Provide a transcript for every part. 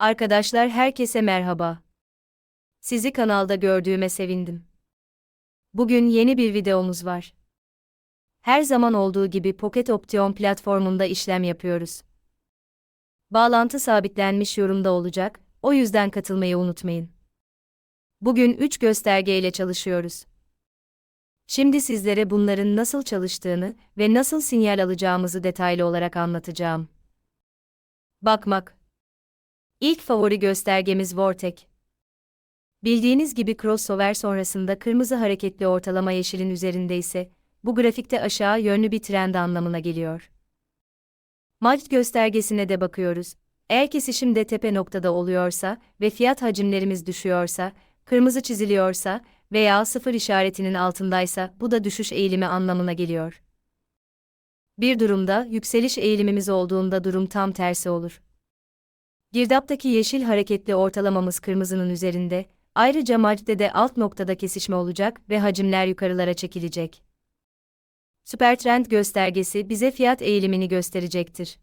Arkadaşlar herkese merhaba. Sizi kanalda gördüğüme sevindim. Bugün yeni bir videomuz var. Her zaman olduğu gibi Pocket Option platformunda işlem yapıyoruz. Bağlantı sabitlenmiş yorumda olacak, o yüzden katılmayı unutmayın. Bugün 3 gösterge ile çalışıyoruz. Şimdi sizlere bunların nasıl çalıştığını ve nasıl sinyal alacağımızı detaylı olarak anlatacağım. Bakmak İlk favori göstergemiz Vortek. Bildiğiniz gibi crossover sonrasında kırmızı hareketli ortalama yeşilin üzerinde ise, bu grafikte aşağı yönlü bir trend anlamına geliyor. MACD göstergesine de bakıyoruz. Eğer kesişim de tepe noktada oluyorsa ve fiyat hacimlerimiz düşüyorsa, kırmızı çiziliyorsa veya sıfır işaretinin altındaysa bu da düşüş eğilimi anlamına geliyor. Bir durumda yükseliş eğilimimiz olduğunda durum tam tersi olur. Girdaptaki yeşil hareketli ortalamamız kırmızının üzerinde, ayrıca macde de alt noktada kesişme olacak ve hacimler yukarılara çekilecek. Süpertrend göstergesi bize fiyat eğilimini gösterecektir.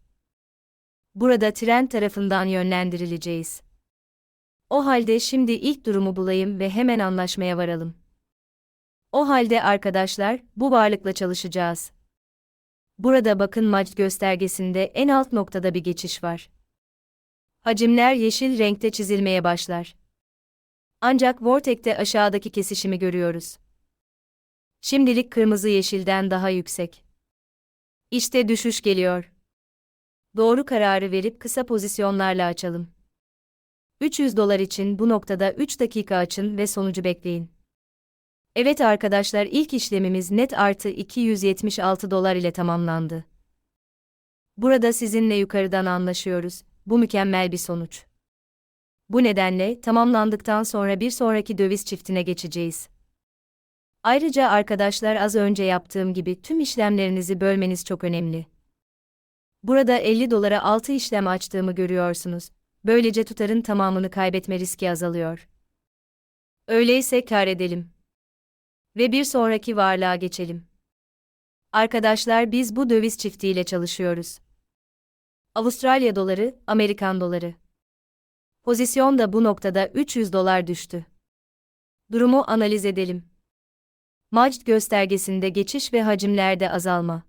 Burada trend tarafından yönlendirileceğiz. O halde şimdi ilk durumu bulayım ve hemen anlaşmaya varalım. O halde arkadaşlar, bu varlıkla çalışacağız. Burada bakın macd göstergesinde en alt noktada bir geçiş var. Hacimler yeşil renkte çizilmeye başlar. Ancak Vortek'te aşağıdaki kesişimi görüyoruz. Şimdilik kırmızı yeşilden daha yüksek. İşte düşüş geliyor. Doğru kararı verip kısa pozisyonlarla açalım. 300 dolar için bu noktada 3 dakika açın ve sonucu bekleyin. Evet arkadaşlar ilk işlemimiz net artı 276 dolar ile tamamlandı. Burada sizinle yukarıdan anlaşıyoruz. Bu mükemmel bir sonuç. Bu nedenle tamamlandıktan sonra bir sonraki döviz çiftine geçeceğiz. Ayrıca arkadaşlar az önce yaptığım gibi tüm işlemlerinizi bölmeniz çok önemli. Burada 50 dolara 6 işlem açtığımı görüyorsunuz. Böylece tutarın tamamını kaybetme riski azalıyor. Öyleyse kar edelim. Ve bir sonraki varlığa geçelim. Arkadaşlar biz bu döviz çiftiyle çalışıyoruz. Avustralya doları, Amerikan doları. Pozisyon da bu noktada 300 dolar düştü. Durumu analiz edelim. Macd göstergesinde geçiş ve hacimlerde azalma.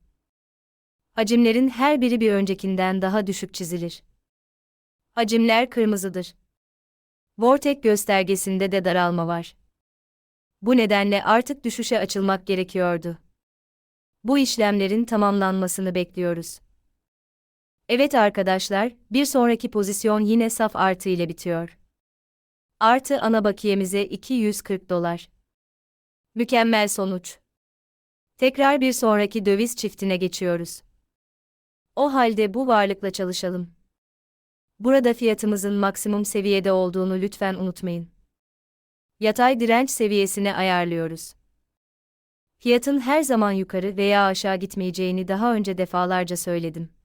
Hacimlerin her biri bir öncekinden daha düşük çizilir. Hacimler kırmızıdır. Vortek göstergesinde de daralma var. Bu nedenle artık düşüşe açılmak gerekiyordu. Bu işlemlerin tamamlanmasını bekliyoruz. Evet arkadaşlar, bir sonraki pozisyon yine saf artı ile bitiyor. Artı ana bakiyemize 240 dolar. Mükemmel sonuç. Tekrar bir sonraki döviz çiftine geçiyoruz. O halde bu varlıkla çalışalım. Burada fiyatımızın maksimum seviyede olduğunu lütfen unutmayın. Yatay direnç seviyesine ayarlıyoruz. Fiyatın her zaman yukarı veya aşağı gitmeyeceğini daha önce defalarca söyledim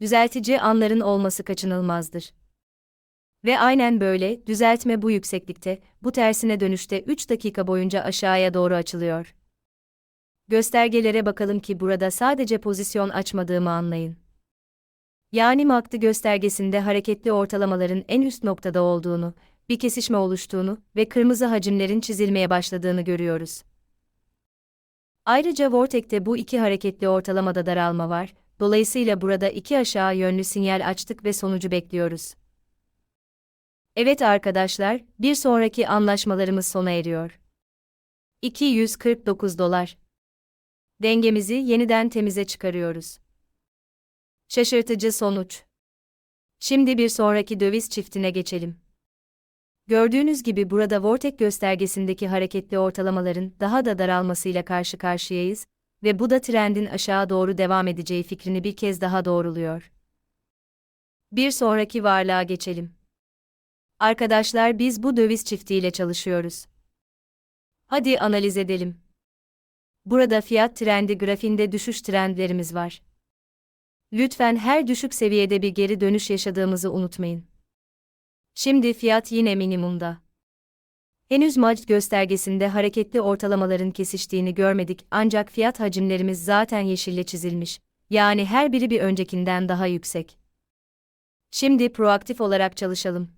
düzeltici anların olması kaçınılmazdır. Ve aynen böyle, düzeltme bu yükseklikte, bu tersine dönüşte 3 dakika boyunca aşağıya doğru açılıyor. Göstergelere bakalım ki burada sadece pozisyon açmadığımı anlayın. Yani MACD göstergesinde hareketli ortalamaların en üst noktada olduğunu, bir kesişme oluştuğunu ve kırmızı hacimlerin çizilmeye başladığını görüyoruz. Ayrıca Vortek'te bu iki hareketli ortalamada daralma var, dolayısıyla burada iki aşağı yönlü sinyal açtık ve sonucu bekliyoruz. Evet arkadaşlar, bir sonraki anlaşmalarımız sona eriyor. 249 dolar. Dengemizi yeniden temize çıkarıyoruz. Şaşırtıcı sonuç. Şimdi bir sonraki döviz çiftine geçelim. Gördüğünüz gibi burada Vortek göstergesindeki hareketli ortalamaların daha da daralmasıyla karşı karşıyayız ve bu da trendin aşağı doğru devam edeceği fikrini bir kez daha doğruluyor. Bir sonraki varlığa geçelim. Arkadaşlar biz bu döviz çiftiyle çalışıyoruz. Hadi analiz edelim. Burada fiyat trendi grafinde düşüş trendlerimiz var. Lütfen her düşük seviyede bir geri dönüş yaşadığımızı unutmayın. Şimdi fiyat yine minimumda. Henüz macd göstergesinde hareketli ortalamaların kesiştiğini görmedik ancak fiyat hacimlerimiz zaten yeşille çizilmiş. Yani her biri bir öncekinden daha yüksek. Şimdi proaktif olarak çalışalım.